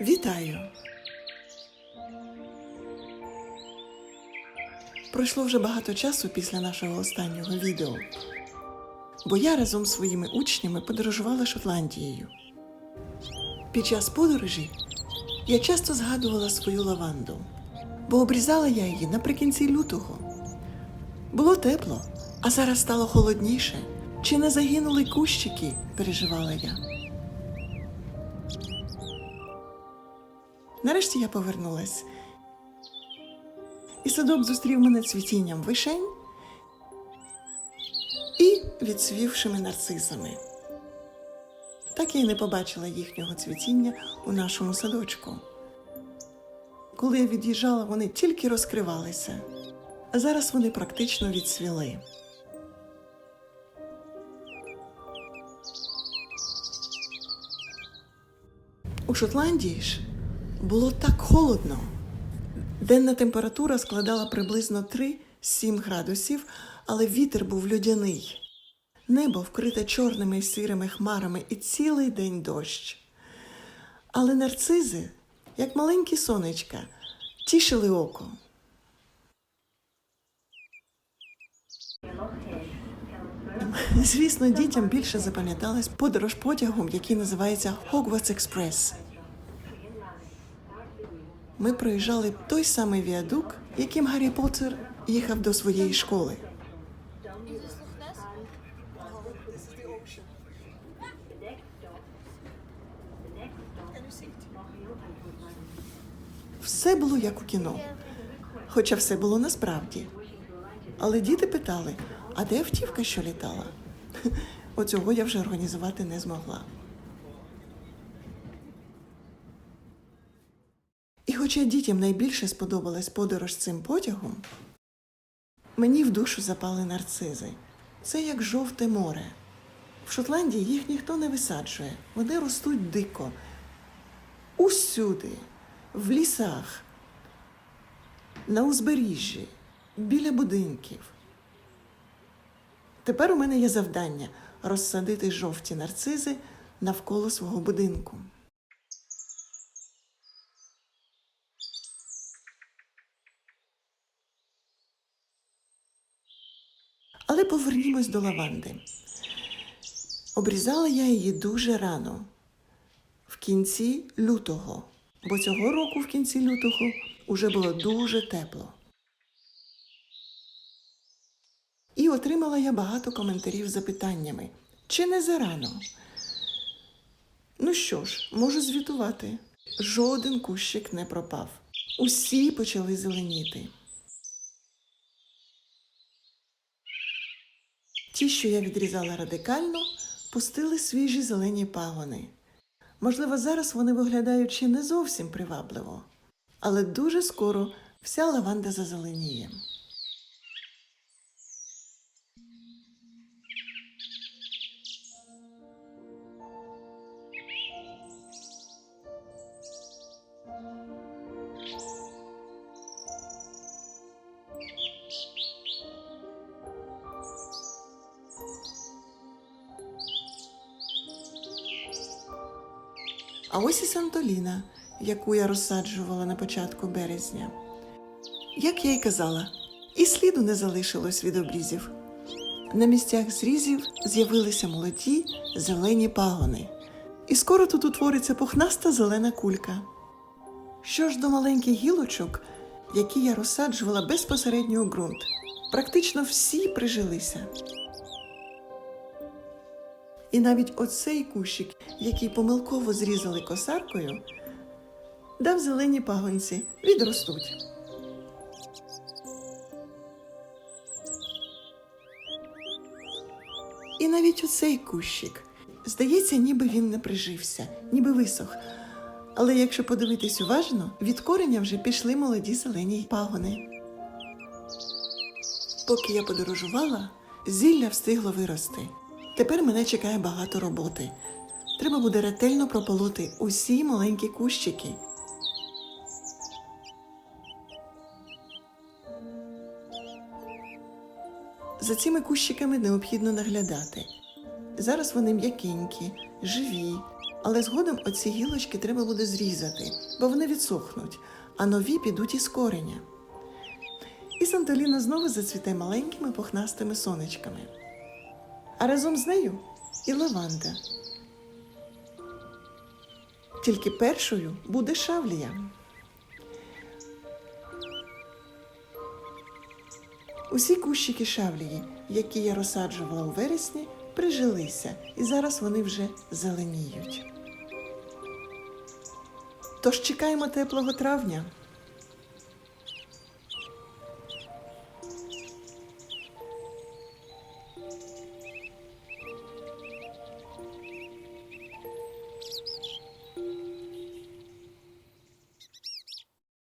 Вітаю! Пройшло вже багато часу після нашого останнього відео, бо я разом з своїми учнями подорожувала Шотландією. Під час подорожі я часто згадувала свою лаванду, бо обрізала я її наприкінці лютого. Було тепло, а зараз стало холодніше. Чи не загинули кущики? переживала я. Нарешті я повернулась. І садок зустрів мене цвітінням вишень і відсвівшими нарцисами. Так я й не побачила їхнього цвітіння у нашому садочку. Коли я від'їжджала, вони тільки розкривалися, а зараз вони практично відсвіли. У Шотландії ж було так холодно. Денна температура складала приблизно 3-7 градусів, але вітер був льодяний. Небо вкрите чорними і сірими хмарами і цілий день дощ. Але нарцизи, як маленькі сонечка, тішили око. Звісно, дітям більше запам'яталась подорож потягом, який називається Hogwarts Express. Ми проїжджали той самий віадук, яким Гаррі Поттер їхав до своєї школи. Все було як у кіно, хоча все було насправді. Але діти питали: а де автівка, що літала? Оцього я вже організувати не змогла. І хоча дітям найбільше сподобалась подорож цим потягом, мені в душу запали нарцизи. Це як жовте море. В Шотландії їх ніхто не висаджує, вони ростуть дико. Усюди, в лісах, на узбережжі, біля будинків. Тепер у мене є завдання розсадити жовті нарцизи навколо свого будинку. Але повернімось до лаванди. Обрізала я її дуже рано, в кінці лютого, бо цього року в кінці лютого уже було дуже тепло. І отримала я багато коментарів з запитаннями, чи не зарано. Ну що ж, можу звітувати. Жоден кущик не пропав. Усі почали зеленіти. Ті, що я відрізала радикально, пустили свіжі зелені пагони. Можливо, зараз вони виглядають ще не зовсім привабливо, але дуже скоро вся лаванда зазеленіє. А ось і Сантоліна, яку я розсаджувала на початку березня. Як я й казала, і сліду не залишилось від обрізів. На місцях зрізів з'явилися молоді зелені пагони, і скоро тут утвориться пухнаста зелена кулька. Що ж до маленьких гілочок, які я розсаджувала безпосередньо у ґрунт, практично всі прижилися. І навіть оцей кущик, який помилково зрізали косаркою, дав зелені пагонці, відростуть. І навіть оцей кущик, здається, ніби він не прижився, ніби висох. Але якщо подивитись уважно, від кореня вже пішли молоді зелені пагони. Поки я подорожувала, зілля встигло вирости. Тепер мене чекає багато роботи. Треба буде ретельно прополоти усі маленькі кущики. За цими кущиками необхідно наглядати. Зараз вони м'якенькі, живі, Але згодом оці гілочки треба буде зрізати, бо вони відсохнуть, а нові підуть із кореня. І Сантоліна знову зацвіте маленькими пухнастими сонечками. А разом з нею і лаванда. Тільки першою буде шавлія. Усі кущики шавлії, які я розсаджувала у вересні, прижилися, і зараз вони вже зеленіють. Тож чекаємо теплого травня.